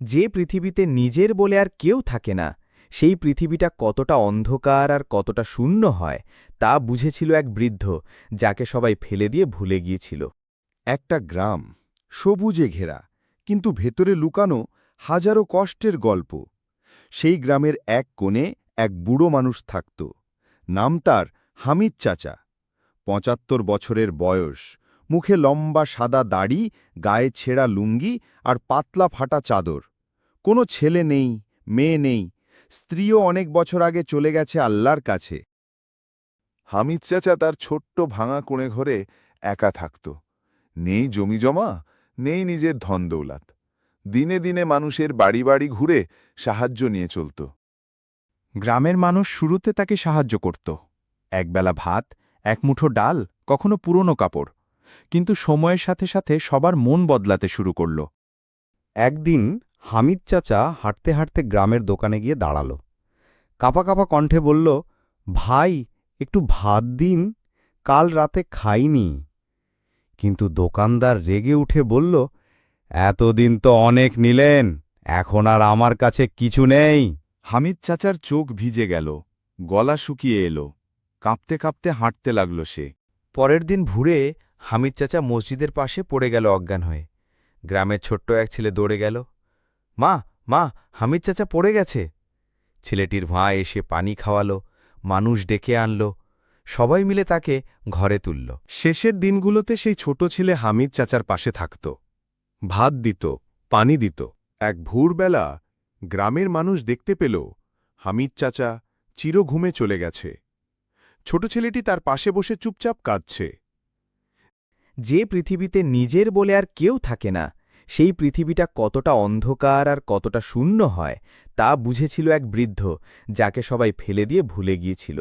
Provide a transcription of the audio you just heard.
যে পৃথিবীতে নিজের বলে আর কেউ থাকে না, সেই পৃথিবীটা কতটা অন্ধকার আর কতটা শূন্য হয়, তা বুঝেছিল এক বৃদ্ধ, যাকে সবাই ফেলে দিয়ে ভুলে গিয়েছিল। একটা গ্রাম, সবুজে ঘেরা, কিন্তু ভেতরে লুকানো হাজারো কষ্টের গল্প। সেই গ্রামের এক কোণে এক বুড়ো মানুষ থাকত, নাম তার হামিদ চাচা। পঁচাত্তর বছরের বয়স মুখে লম্বা সাদা দাড়ি গায়ে ছেঁড়া লুঙ্গি আর পাতলা ফাটা চাদর। কোনো ছেলে নেই মেয়ে নেই। স্ত্রীও অনেক বছর আগে চলে গেছে আল্লাহর কাছে। হামিদ চাচা তার ছোট্ট ভাঙা কোণে ঘরে একা থাকত। নেই জমি জমা নেই নিজের ধন দৌলাত। দিনে দিনে মানুষের বাড়ি বাড়ি ঘুরে সাহায্য নিয়ে চলত। গ্রামের মানুষ শুরুতে তাকে সাহায্য করত। একবেলা ভাত এক মুঠো ডাল কখনো পুরনো কাপড়। কিন্তু সময়ের সাথে সাথে সবার মন বদলাতে শুরু করল। একদিন হামিদ চাচা হাঁটতে হাঁটতে গ্রামের দোকানে গিয়ে দাঁড়াল। কাপা কাপা কণ্ঠে বলল ভাই একটু ভাত দিন কাল রাতে খাইনি। কিন্তু দোকানদার রেগে উঠে বলল এতদিন তো অনেক নিলেন এখন আর আমার কাছে কিছু নেই। হামিদ চাচার চোখ ভিজে গেল গলা শুকিয়ে এলো কাঁপতে কাঁপতে হাঁটতে লাগল সে। পরের দিন ভুরে হামিদ চাচা মসজিদের পাশে পড়ে গেল অজ্ঞান হয়ে। গ্রামের ছোট্ট এক ছেলে দৌড়ে গেল। মা মা, হামিদ চাচা পড়ে গেছে? ছেলেটির ভাঁ এসে পানি খাওয়ালো, মানুষ ডেকে আনল, সবাই মিলে তাকে ঘরে তুলল। শেষের দিনগুলোতে সেই ছোট ছেলে হামিদ চাচার পাশে থাকত। ভাত দিত, পানি দিত। এক ভোরবেলা গ্রামের মানুষ দেখতে পেল হামিদ চাচা চিরঘুমে চলে গেছে। ছোট ছেলেটি তার পাশে বসে চুপচাপ কাঁদছে। যে পৃথিবীতে নিজের বলে আর কেউ থাকে না, সেই পৃথিবীটা কতটা অন্ধকার আর কতটা শূন্য হয়, তা বুঝেছিল এক বৃদ্ধ, যাকে সবাই ফেলে দিয়ে ভুলে গিয়েছিল।